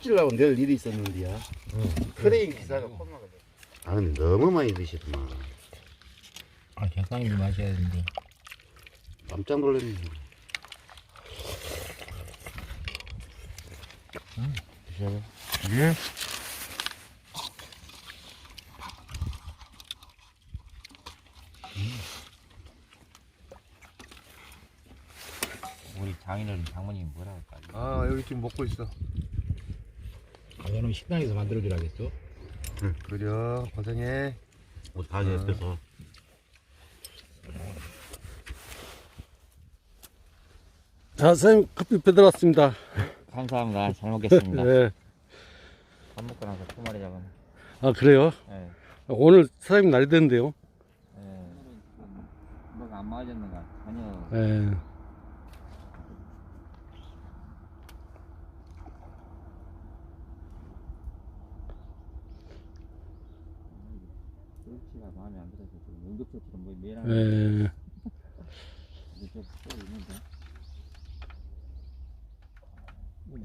찌려고 늘 일이 있었는데요. 크레인 기사가 콧나가 아 근데 너무 많이 드시더만 아, 적당히 좀 마셔야 되는데. 깜짝 놀랐네. 드셔요? 예? 우리 장인어른 장모님이 뭐라 할까? 아 여기 지금 먹고 있어 아, 여러분 식당에서 만들어주라겠어? 응 그래 고생해 뭐다 옆에서. 자, 선생님 커피 배달 왔습니다. 감사합니다. 잘 먹겠습니다. 네. 밥 먹고 나서 두 마리 잡았네. 아, 그래요? 예. 오늘 사장님 날이 됐는데요. 예. 뭐가 안 맞았는가? 전혀. 예. 멸치가 마음에 안 들어서 지금 응급처치로 뭐 매랑 예. 이렇게 또 있는데.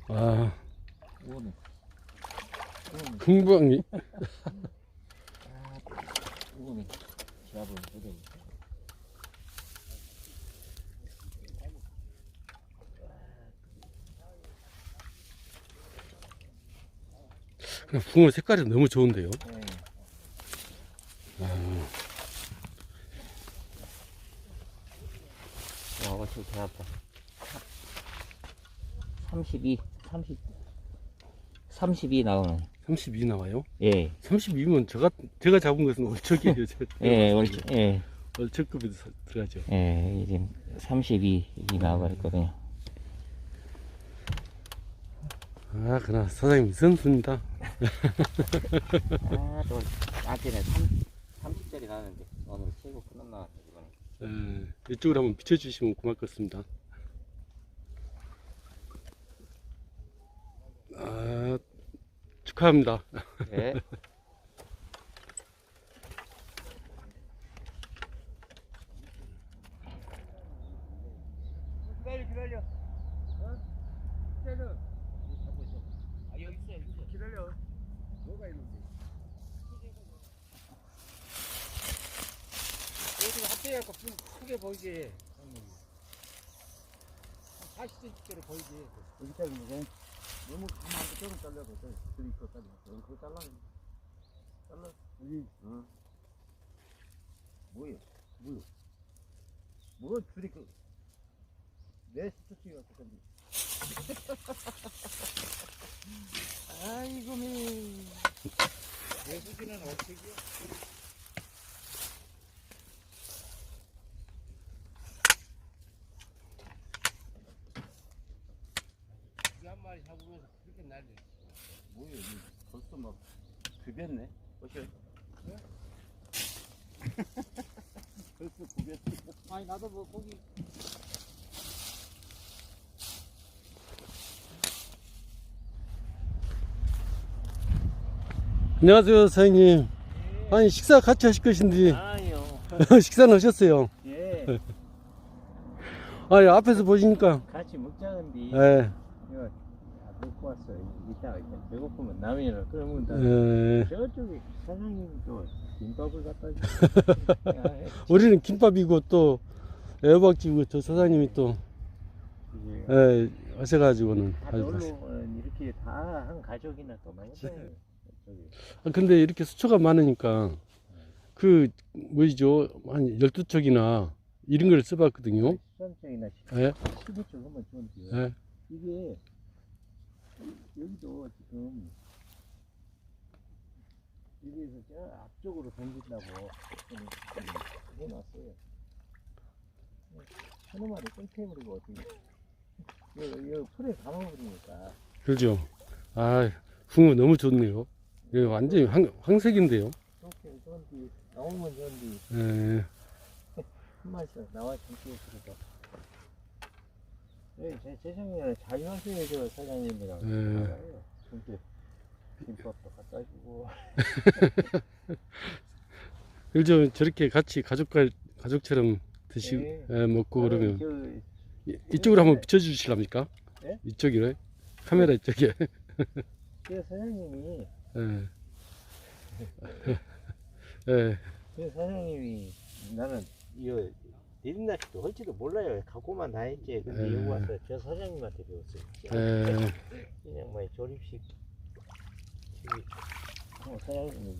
아, 오네. 오네. 금방이. 오네. 지압을. 그냥 붕어 색깔이 너무 좋은데요. 예. 와, 어차피 배 아파. 32, 30, 32 나오는. 32 나와요. 예. 32면 제가 제가 잡은 것은 얼척이에요. 제가 예, 얼추, 예. 얼척급에 서- 들어가죠. 예, 이제 32 나와버렸거든요. 아, 그나 사장님 선수입니다. 아, 또, 아침에 3, 30짜리 나는데, 오늘 최고 큰놈 나왔어, 이거는. 예. 이쪽으로 한번 비춰주시면 고맙겠습니다. 아, 축하합니다. 예. 기다려 기다려. 어? 기다려. 아 여기 있어 여기 있어 기다려. 뭐가 있는데? 여기가 합대해갖고 좀 크게 보이게 40cm짜리 보이게 여기까지 이제 너무 가만 히 조금 잘라도 돼. 그리 거까지. 여기 그거 잘라. 잘라. 여기. 어. 뭐예요? 뭐요? 뭐 줄이 그. 내 스토치 같은 건데. 아이고 미 내수기는 어떻게 이게 한 마리 잡으면서 그렇게 난리 뭐예요? 이거 막 급였네. 보셔. 벌써 급였어. 아니 나도 뭐 고기 안녕하세요, 사장님. 아니, 식사 같이 하실 것인데, 아니요 식사는 하셨어요. 예 아, 앞에서 보시니까, 같이 먹자는데 예, 이거 다 먹고 왔어요 이따가 이제 배고프면 라면이라 끓으면 다 예. 저쪽에 사장님도 김밥을 갖다 주세요 우리는 김밥이고 또 애호박집이고 저 사장님이 또 이게 예, 하셔가지고는 다 아주 놀러 맛있- 이렇게 다 한 가족이나 또 많이. 저기. 아, 근데 이렇게 수초가 많으니까 그 뭐죠 한 12척이나 이런 걸 써봤거든요 수산적이나 예, 12쪽 한번 좋은데요. 예. 이게 여기도 지금 여기에서 저 앞쪽으로 던진다고 좀 해놨어요. 말이 끊겨버리고 어떻게 여기, 여기 풀에 감아버리니까. 그렇죠. 아 붕어 너무 좋네요. 이거 완전히 황, 황색인데요. 좋게 좋은데 나오면 좋은데 예, 한 마리씩 나와 줄게요 그래도 네, 제잘 하세요 저 사장님이랑 네. 알아요. 근데 김밥도 갖다 주고 그렇죠 저렇게 같이 가족과 가족처럼 드시고 네. 예, 먹고 그러면 아니, 저, 이- 이쪽으로 한번 비춰주실랍니까? 예? 이쪽이래 카메라 이쪽에 그 사장님이 예. 예. 그 사장님이 나는 이거 내린낚시도 할지도 몰라요. 갖고만 다 했지. 근데 에. 여기 와서 저 사장님한테 배웠어요. 예. 그냥 뭐 조립식 저기 어, 사장님이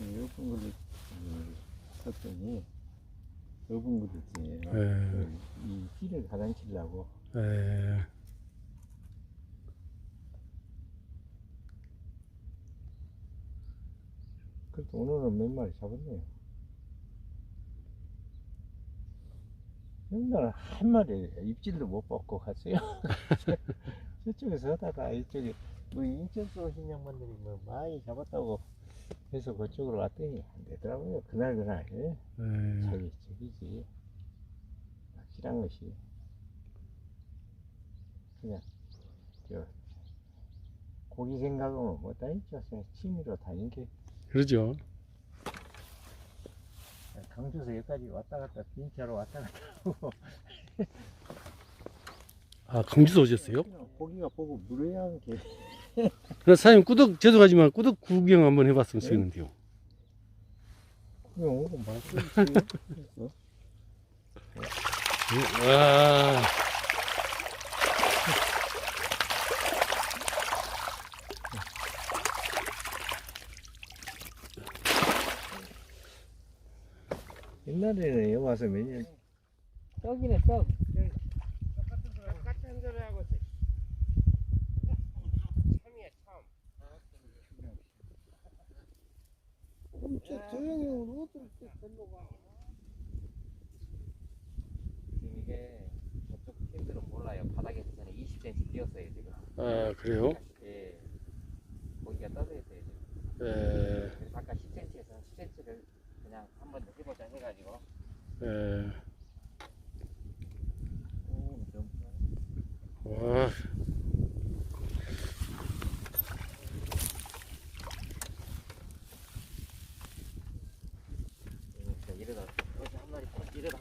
예쁜 걸로 샀더니 여분 그릇이에요. 예. 이 띠를 가장치려고 예. 그래도 오늘은 몇 마리 잡았네요. 옛날 한 마리 입질도 못 받고 갔어요. 저쪽에서 하다가 이쪽에 뭐 인천서 신 양반들이 뭐 많이 잡았다고 해서 그쪽으로 왔더니 안 되더라고요. 그날 그날 예? 예. 자기 저기지 확실한 것이 그냥 저 고기 생각하면 뭐다 있죠. 그냥 취미로 다닌 게 그러죠. 강주에서 여기까지 왔다 갔다 빈차로 왔다 갔다 하고 아, 강주에서 오셨어요? 고기가 보고 하는 게 그럼 사장님 꾸덕 죄송하지만 꾸덕 구경 한번 해봤으면 좋겠는데요. 그냥 오고 말씀이지 와. 옛날에는 여기 와서 몇년 떡이네 떡. 똑같은 소리 하고 있어. 참이야 참. 조용히 어떻게 별로 가 지금 이게 저쪽 팀들은 몰라요. 바닥에서 저는 20cm 뛰었어요 지금. 아, 그래요? 예. 거기가 떠져 있어요 지금. 예. 그래서 아까 10cm에서 10cm를 그냥 한 번 더 해보자 해가지고. 예. 와. 이러다 어제 한 마리 딱 이러다